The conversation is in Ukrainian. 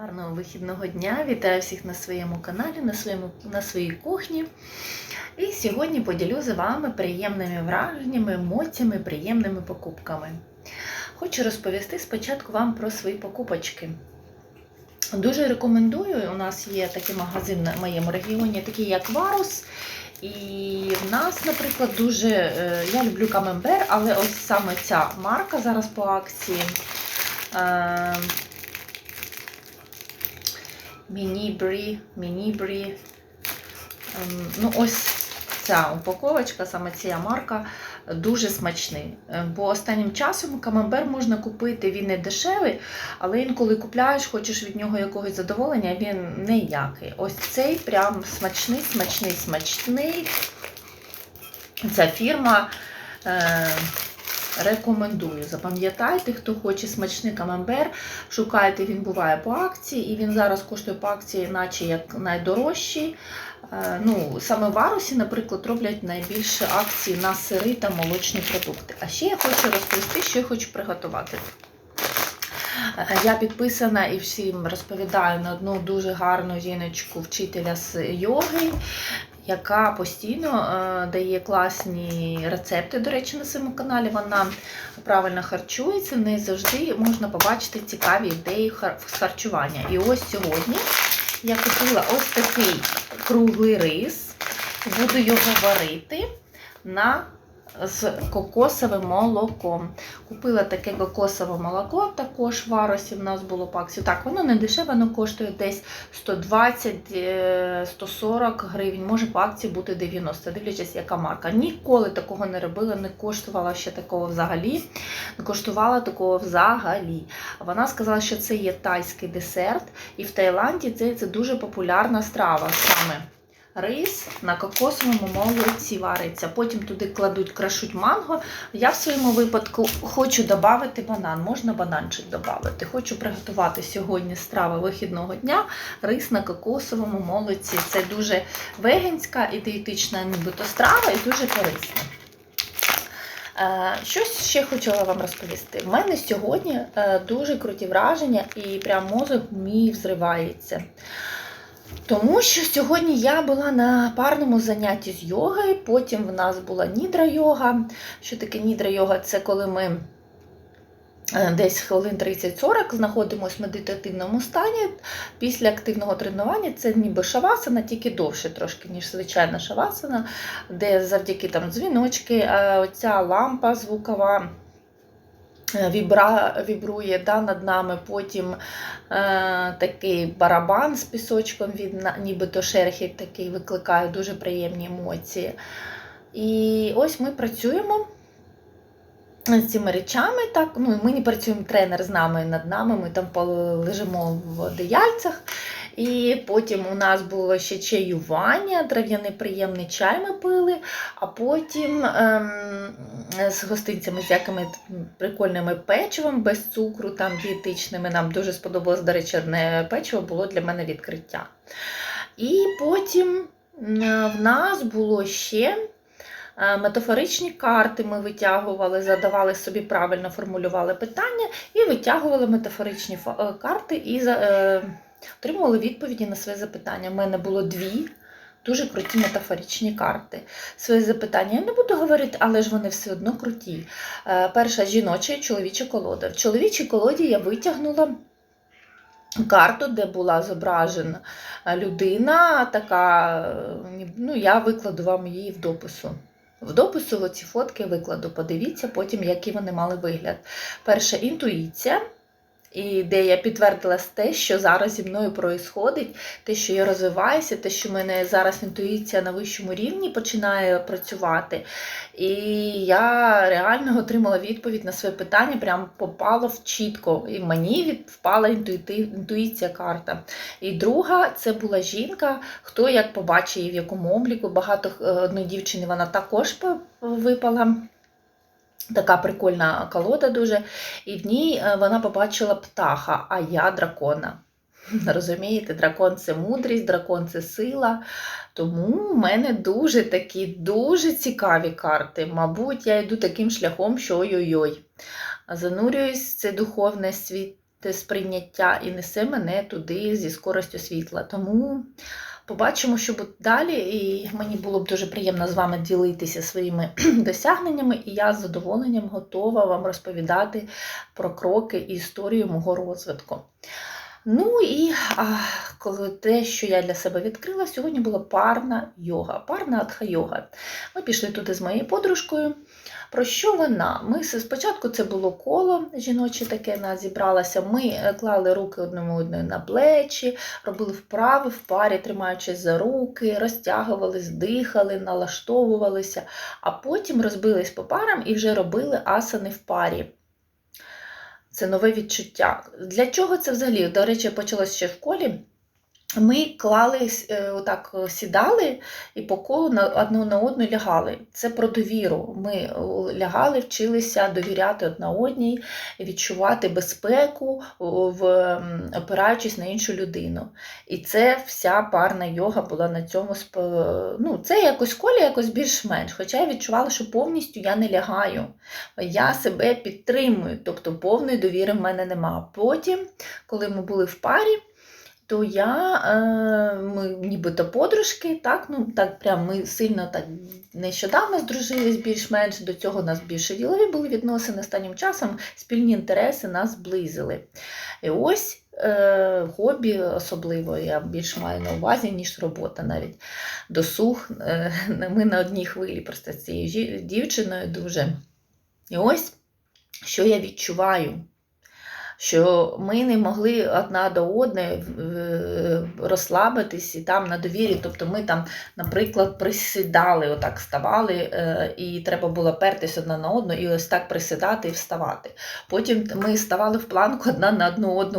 Гарного вихідного дня! Вітаю всіх на своєму каналі, на, своєму, на своїй кухні. І сьогодні поділю з вами приємними враженнями, емоціями, приємними покупками. Хочу розповісти спочатку вам про свої покупочки. Дуже рекомендую. У нас є такий магазин на моєму регіоні, такий як Варус. І в нас, наприклад, дуже е, я люблю камембер, але ось саме ця марка зараз по акції. Мінібрі, Мінібрі. Ем, Ну, ось ця упаковочка, саме ця марка, дуже смачний. Е, Бо останнім часом камамбер можна купити, він не дешевий, але інколи купляєш, хочеш від нього якогось задоволення, він ніякий. Ось цей прям смачний, смачний, смачний. Ця фірма. Рекомендую. Запам'ятайте, хто хоче смачний камамбер, шукайте, він буває по акції, і він зараз коштує по акції, наче як найдорожчий. Е, Ну, Саме в Арусі, наприклад, роблять найбільше акції на сири та молочні продукти. А ще я хочу розповісти, що я хочу приготувати. Е, Я підписана і всім розповідаю на одну дуже гарну жіночку, вчителя з йоги, яка постійно е, дає класні рецепти. До речі, на своєму каналі вона правильно харчується, в неї завжди можна побачити цікаві ідеї хар- харчування. І ось сьогодні я купила ось такий круглий рис, буду його варити на з кокосовим молоком. Купила таке кокосове молоко, також в Аросі в нас було по акції. Так, воно не дешеве, воно коштує десь 120-140 гривень, може по акції бути 90, дивлячись, яка марка. Ніколи такого не робила, не коштувала ще такого взагалі. Не коштувала такого взагалі. Вона сказала, що це є тайський десерт, і в Таїланді це, це дуже популярна страва саме. Рис на кокосовому молоці вариться. Потім туди кладуть, крашуть манго. Я в своєму випадку хочу додати банан. Можна бананчик додати. Хочу приготувати сьогодні страва вихідного дня. Рис на кокосовому молоці. Це дуже веганська і дієтична нібито страва і дуже корисна. Е, Щось ще хотіла вам розповісти. В мене сьогодні е, дуже круті враження, і прям мозок мій взривається. Тому що сьогодні я була на парному занятті з йогою, потім в нас була нідра-йога. Що таке нідра-йога? Це коли ми е, десь хвилин 30-40 знаходимося в медитативному стані. Після активного тренування це ніби шавасана, тільки довше трошки, ніж звичайна шавасана, де завдяки там дзвіночки, е, оця лампа звукова. Е, Вібра, вібрує да, над нами, потім е, такий барабан з пісочком, він нібито шерхіт такий викликає дуже приємні емоції. І ось ми працюємо з цими речами. Так, ну, ми не працюємо тренер з нами над нами, ми там лежимо в одеяльцях. І потім у нас було ще чаювання, трав'яний приємний чай ми пили, а потім ем, з гостинцями, з якими прикольними печивом без цукру, там дієтичними. Нам дуже сподобалось, до речі, одне печиво було для мене відкриття. І потім в нас було ще е, метафоричні карти. Ми витягували, задавали собі правильно формулювали питання і витягували метафоричні е, карти і е, отримували відповіді на свої запитання. У мене було дві. Дуже круті метафоричні карти. Свої запитання я не буду говорити, але ж вони все одно круті. Е, Перша жіноча і чоловіча колода. В чоловічій колоді я витягнула карту, де була зображена людина, така, е, ну я викладу вам її в допису. В допису ці фотки викладу, подивіться потім, який вони мали вигляд. Перша інтуїція, і де я підтвердила те, що зараз зі мною проїсходить, те, що я розвиваюся, те, що в мене зараз інтуїція на вищому рівні починає працювати. І я реально отримала відповідь на своє питання, прям попало в чітко. І мені впала інтуїція карта. І друга це була жінка, хто як побачив в якому обліку. Багато е, одної дівчини вона також випала. Така прикольна колода дуже. І в ній е, вона побачила птаха, а я дракона. Розумієте, дракон це мудрість, дракон це сила. Тому в мене дуже такі дуже цікаві карти. Мабуть, я йду таким шляхом, що ой-ой-ой. Занурююсь це духовне світ. сприйняття і несе мене туди зі скоростю світла. Тому побачимо, що буде далі. І мені було б дуже приємно з вами ділитися своїми досягненнями, і я з задоволенням готова вам розповідати про кроки і історію мого розвитку. Ну і коли те, що я для себе відкрила, сьогодні була парна йога, парна атха-йога. Ми пішли туди з моєю подружкою. Про що вона? Ми спочатку це було коло жіноче таке нас зібралося. Ми е, клали руки одному одної на плечі, робили вправи в парі, тримаючись за руки, розтягувались, дихали, налаштовувалися, а потім розбились по парам і вже робили асани в парі. Це нове відчуття. Для чого це взагалі? До речі, почалось ще в школі. Ми клали, е, отак е, сідали і по колу на одну на одну лягали. Це про довіру. Ми е, лягали, вчилися довіряти одна одній, відчувати безпеку, в, опираючись на іншу людину. І це вся парна йога була на цьому сп- ну, це якось в школі якось більш-менш. Хоча я відчувала, що повністю я не лягаю. Я себе підтримую, тобто повної довіри в мене нема. Потім, коли ми були в парі, то я, е, ми нібито подружки, так, ну так прям ми сильно так нещодавно здружились більш-менш, до цього у нас більше ділові були відносини останнім часом, спільні інтереси нас зблизили. І ось е, хобі особливо я більш маю на увазі, ніж робота навіть. Досуг, е, ми на одній хвилі просто з цією дівчиною дуже. І ось що я відчуваю що ми не могли одна до одної розслабитись і там на довірі. Тобто ми там, наприклад, присідали, отак ставали, е, і треба було пертись одна на одну, і ось так присідати і вставати. Потім ми ставали в планку одна на одну одну.